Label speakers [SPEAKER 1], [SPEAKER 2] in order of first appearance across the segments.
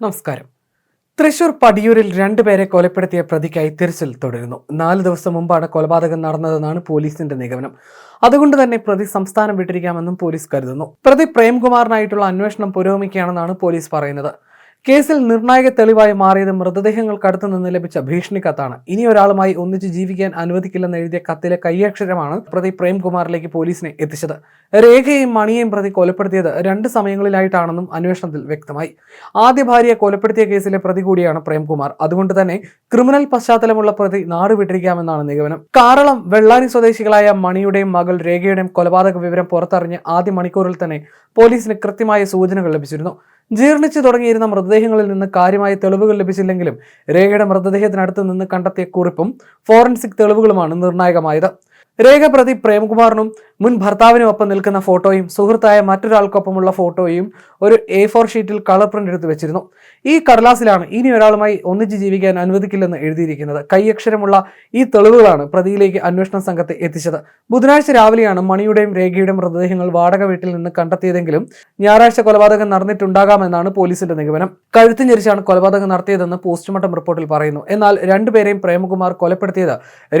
[SPEAKER 1] നമസ്കാരം. തൃശൂർ പടിയൂരിൽ രണ്ടുപേരെ കൊലപ്പെടുത്തിയ പ്രതിക്കായി തിരച്ചിൽ തുടരുന്നു. നാല് ദിവസം മുമ്പാണ് കൊലപാതകം നടന്നതെന്നാണ് പോലീസിന്റെ നിഗമനം. അതുകൊണ്ട് തന്നെ പ്രതി സംസ്ഥാനം വിട്ടിരിക്കാമെന്നും പോലീസ് കരുതുന്നു. പ്രതി പ്രേംകുമാറിനായിട്ടുള്ള അന്വേഷണം പുരോഗമിക്കുകയാണെന്നാണ് പോലീസ് പറയുന്നത്. കേസിൽ നിർണായക തെളിവായി മാറിയത് മൃതദേഹങ്ങൾക്കടുത്ത് നിന്ന് ലഭിച്ച ഭീഷണി കത്താണ്. ഇനി ഒരാളുമായി ഒന്നിച്ച് ജീവിക്കാൻ അനുവദിക്കില്ലെന്ന് എഴുതിയ കത്തിലെ കയ്യക്ഷരമാണ് പ്രതി പ്രേംകുമാറിലേക്ക് പോലീസിനെ എത്തിച്ചത്. രേഖയും മണിയെയും പ്രതി കൊലപ്പെടുത്തിയത് രണ്ട് സമയങ്ങളിലായിട്ടാണെന്നും അന്വേഷണത്തിൽ വ്യക്തമായി. ആദ്യ ഭാര്യയെ കൊലപ്പെടുത്തിയ കേസിലെ പ്രതി കൂടിയാണ് പ്രേംകുമാർ. അതുകൊണ്ട് തന്നെ ക്രിമിനൽ പശ്ചാത്തലമുള്ള പ്രതി നാട് വിട്ടിരിക്കാമെന്നാണ് നിഗമനം. കാറളം വെള്ളാരി സ്വദേശികളായ മണിയുടെയും മകൾ രേഖയുടെയും കൊലപാതക വിവരം പുറത്തറിഞ്ഞ് ആദ്യ മണിക്കൂറിൽ തന്നെ പോലീസിന് കൃത്യമായ സൂചനകൾ ലഭിച്ചിരുന്നു. ജീർണിച്ചു തുടങ്ങിയിരുന്ന മൃതദേഹങ്ങളിൽ നിന്ന് കാര്യമായ തെളിവുകൾ ലഭിച്ചില്ലെങ്കിലും രേഖയുടെ മൃതദേഹത്തിനടുത്ത് നിന്ന് കണ്ടെത്തിയ കുറിപ്പും ഫോറൻസിക് തെളിവുകളുമാണ് നിർണായകമായത്. രേഖ പ്രതി പ്രേംകുമാറിനും മുൻ ഭർത്താവിനൊപ്പം നിൽക്കുന്ന ഫോട്ടോയും സുഹൃത്തായ മറ്റൊരാൾക്കൊപ്പമുള്ള ഫോട്ടോയും ഒരു എ ഫോർ ഷീറ്റിൽ കളർ പ്രിന്റ് എടുത്ത് വെച്ചിരുന്നു. ഈ കടലാസിലാണ് ഇനി ഒരാളുമായി ഒന്നിച്ച് ജീവിക്കാൻ അനുവദിക്കില്ലെന്ന് എഴുതിയിരിക്കുന്നത്. കൈയക്ഷരമുള്ള ഈ തെളിവുകളാണ് പ്രതിയിലേക്ക് അന്വേഷണ സംഘത്തെ എത്തിച്ചത്. ബുധനാഴ്ച രാവിലെയാണ് മണിയുടെയും രേഖയുടെയും മൃതദേഹങ്ങൾ വാടക വീട്ടിൽ നിന്ന് കണ്ടെത്തിയതെങ്കിലും ഞായറാഴ്ച കൊലപാതകം നടന്നിട്ടുണ്ടാകാമെന്നാണ് പോലീസിന്റെ നിഗമനം. കഴുത്തിഞ്ഞരിച്ചാണ് കൊലപാതകം നടത്തിയതെന്ന് പോസ്റ്റ്മോർട്ടം റിപ്പോർട്ടിൽ പറയുന്നു. എന്നാൽ രണ്ടുപേരെയും പ്രേമകുമാർ കൊലപ്പെടുത്തിയത്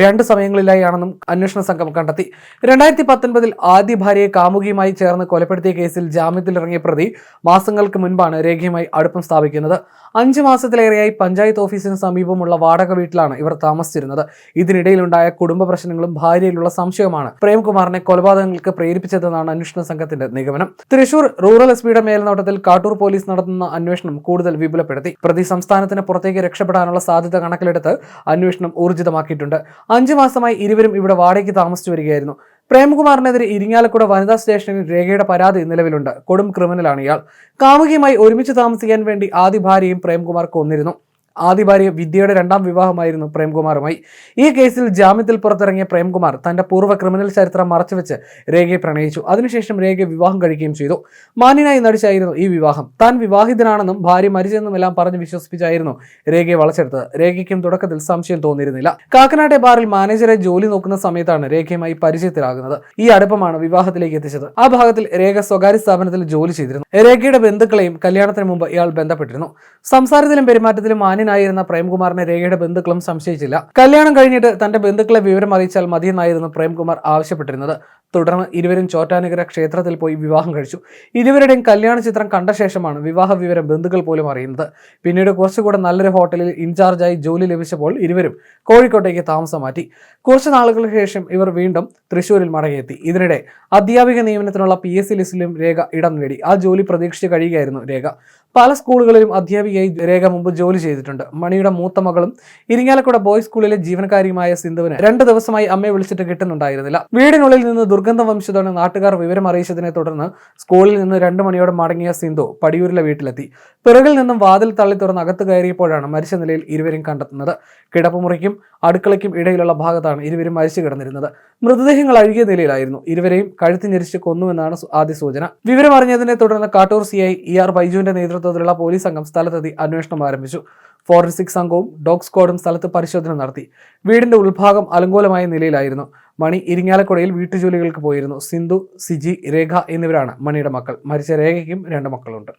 [SPEAKER 1] രണ്ട് സമയങ്ങളിലായാണെന്നും അന്വേഷണ സംഘം കണ്ടെത്തി. രണ്ടായിരത്തി പത്തൊൻപതിൽ ആദ്യ ഭാര്യയെ കാമുകിയുമായി ചേർന്ന് കൊലപ്പെടുത്തിയ കേസിൽ ജാമ്യത്തിൽ ഇറങ്ങിയ പ്രതി മാസങ്ങൾക്ക് മുൻപാണ് രേഖയുമായി അടുപ്പം സ്ഥാപിക്കുന്നത്. അഞ്ച് മാസത്തിലേറെയായി പഞ്ചായത്ത് ഓഫീസിന് സമീപമുള്ള വാടക വീട്ടിലാണ് ഇവർ താമസിച്ചിരുന്നത്. ഇതിനിടയിലുണ്ടായ കുടുംബ പ്രശ്നങ്ങളും ഭാര്യയിലുള്ള സംശയവുമാണ്. പ്രേംകുമാറിനെ കൊലപാതകങ്ങൾക്ക് പ്രേരിപ്പിച്ചതെന്നാണ് അന്വേഷണ സംഘത്തിന്റെ നിഗമനം. തൃശൂർ റൂറൽ എസ് പിയുടെ മേൽനോട്ടത്തിൽ കാട്ടൂർ പോലീസ് നടത്തുന്ന അന്വേഷണം കൂടുതൽ വിപുലപ്പെടുത്തി. പ്രതി സംസ്ഥാനത്തിന് പുറത്തേക്ക് രക്ഷപ്പെടാനുള്ള സാധ്യത കണക്കിലെടുത്ത് അന്വേഷണം ഊർജിതമാക്കിയിട്ടുണ്ട്. അഞ്ചു മാസമായി ഇരുവരും ഇവിടെ വാടകയ്ക്ക് താമസിച്ചു വരികയായിരുന്നു. പ്രേംകുമാറിനെതിരെ ഇരിങ്ങാലക്കുട വനിതാ സ്റ്റേഷനിൽ രേഖയുടെ പരാതി നിലവിലുണ്ട്. കൊടും ക്രിമിനലാണ് ഇയാൾ. കാമുകിയുമായി ഒരുമിച്ച് താമസിക്കാൻ വേണ്ടി ആദ്യ ഭാര്യയും പ്രേംകുമാർ കൊന്നിരുന്നു. ആദ്യ ഭാര്യ വിദ്യയുടെ രണ്ടാം വിവാഹമായിരുന്നു പ്രേംകുമാറുമായി. ഈ കേസിൽ ജാമ്യത്തിൽ പുറത്തിറങ്ങിയ പ്രേംകുമാർ തന്റെ പൂർവ ക്രിമിനൽ ചരിത്രം മറച്ചുവെച്ച് രേഖയെ പ്രണയിച്ചു. അതിനുശേഷം രേഖ വിവാഹം കഴിക്കുകയും ചെയ്തു. മാന്യനായി നടിച്ചായിരുന്നു ഈ വിവാഹം. താൻ വിവാഹിതനാണെന്നും ഭാര്യ മരിച്ചെന്നും എല്ലാം പറഞ്ഞ് വിശ്വസിപ്പിച്ചായിരുന്നു രേഖയെ വളച്ചെടുത്തത്. രേഖയ്ക്കും തുടക്കത്തിൽ സംശയം തോന്നിയിരുന്നില്ല. കാക്കനാട്ടെ ബാറിൽ മാനേജറെ ജോലി നോക്കുന്ന സമയത്താണ് രേഖയുമായി പരിചയത്തിലാകുന്നത്. ഈ അടുപ്പമാണ് വിവാഹത്തിലേക്ക് എത്തിച്ചത്. ആ ഭാഗത്തിൽ രേഖ സ്വകാര്യ സ്ഥാപനത്തിൽ ജോലി ചെയ്തിരുന്നു. രേഖയുടെ ബന്ധുക്കളെയും കല്യാണത്തിന് മുമ്പ് ഇയാൾ ബന്ധപ്പെട്ടിരുന്നു. സംസാരത്തിലും പെരുമാറ്റത്തിലും മാന്യനായിരുന്ന പ്രേംകുമാറിനെ രേഖയുടെ ബന്ധുക്കളും സംശയിച്ചില്ല. കല്യാണം കഴിഞ്ഞിട്ട് തന്റെ ബന്ധുക്കളെ വിവരം അറിയിച്ചാൽ മതിയെന്നായിരുന്നു പ്രേംകുമാർ ആവശ്യപ്പെട്ടിരുന്നത്. തുടർന്ന് ഇരുവരും ചോറ്റാനഗര ക്ഷേത്രത്തിൽ പോയി വിവാഹം കഴിച്ചു. ഇരുവരുടെയും കല്യാണ ചിത്രം കണ്ട ശേഷമാണ് വിവാഹ വിവരം ബന്ധുക്കൾ പോലും അറിയുന്നത്. പിന്നീട് കുറച്ചുകൂടെ നല്ലൊരു ഹോട്ടലിൽ ഇൻചാർജായി ജോലി ലഭിച്ചപ്പോൾ ഇരുവരും കോഴിക്കോട്ടേക്ക് താമസം മാറ്റി. കുറച്ച് നാളുകൾക്ക് ശേഷം ഇവർ വീണ്ടും തൃശ്ശൂരിൽ മടങ്ങിയെത്തി. ഇതിനിടെ അധ്യാപിക നിയമനത്തിനുള്ള പി എസ് സി ലിസ്റ്റിലും രേഖ ഇടം നേടി. ആ ജോലി പ്രതീക്ഷിച്ച് കഴിയുകയായിരുന്നു രേഖ. പല സ്കൂളുകളിലും അധ്യാപികയായി രേഖ മുമ്പ് ജോലി ചെയ്തിട്ടുണ്ട്. മണിയുടെ മൂത്ത മകളും ഇരിങ്ങാലക്കുട ബോയ്സ് സ്കൂളിലെ ജീവനക്കാരിയുമായ സിന്ധുവിന് രണ്ടു ദിവസമായി അമ്മയെ വിളിച്ചിട്ട് കിട്ടുന്നുണ്ടായിരുന്നില്ല. വീടിനുള്ളിൽ നിന്ന് ദുർഗന്ധം വംശത്തോടെ നാട്ടുകാർ വിവരം അറിയിച്ചതിനെ തുടർന്ന് സ്കൂളിൽ നിന്ന് രണ്ട് മണിയോടെ മടങ്ങിയ സിന്ധു പടിയൂരിലെ വീട്ടിലെത്തി. പിറകിൽ നിന്നും വാതിൽ തള്ളി തുറന്ന് അകത്ത് കയറിയപ്പോഴാണ് മരിച്ച നിലയിൽ ഇരുവരും കണ്ടെത്തുന്നത്. കിടപ്പുമുറിക്കും അടുക്കളയ്ക്കും ഇടയിലുള്ള ഭാഗത്താണ് ഇരുവരും മരിച്ചു കിടന്നിരുന്നത്. മൃതദേഹങ്ങൾ അഴുകിയ നിലയിലായിരുന്നു. ഇരുവരെയും കഴുത്തിഞ്ഞരിച്ച് കൊന്നുവെന്നാണ് ആദ്യ സൂചന. വിവരമറിഞ്ഞതിനെ തുടർന്ന് Kattoor C I E R ബൈജുവിന്റെ നേതൃത്വത്തിലുള്ള പോലീസ് സംഘം സ്ഥലത്തെത്തി അന്വേഷണം ആരംഭിച്ചു. ഫോറൻസിക് സംഘവും ഡോഗ് സ്ക്വാഡും സ്ഥലത്ത് പരിശോധന നടത്തി. വീടിന്റെ ഉൾഭാഗം അലങ്കോലമായ നിലയിലായിരുന്നു. മണി ഇരിങ്ങാലക്കുടയിൽ വീട്ടുജോലികൾക്ക് പോയിരുന്നു. സിന്ധു സിജി രേഖ എന്നിവരാണ് മണിയുടെ മക്കൾ. മരിച്ച രേഖയ്ക്കും രണ്ട് മക്കളുണ്ട്.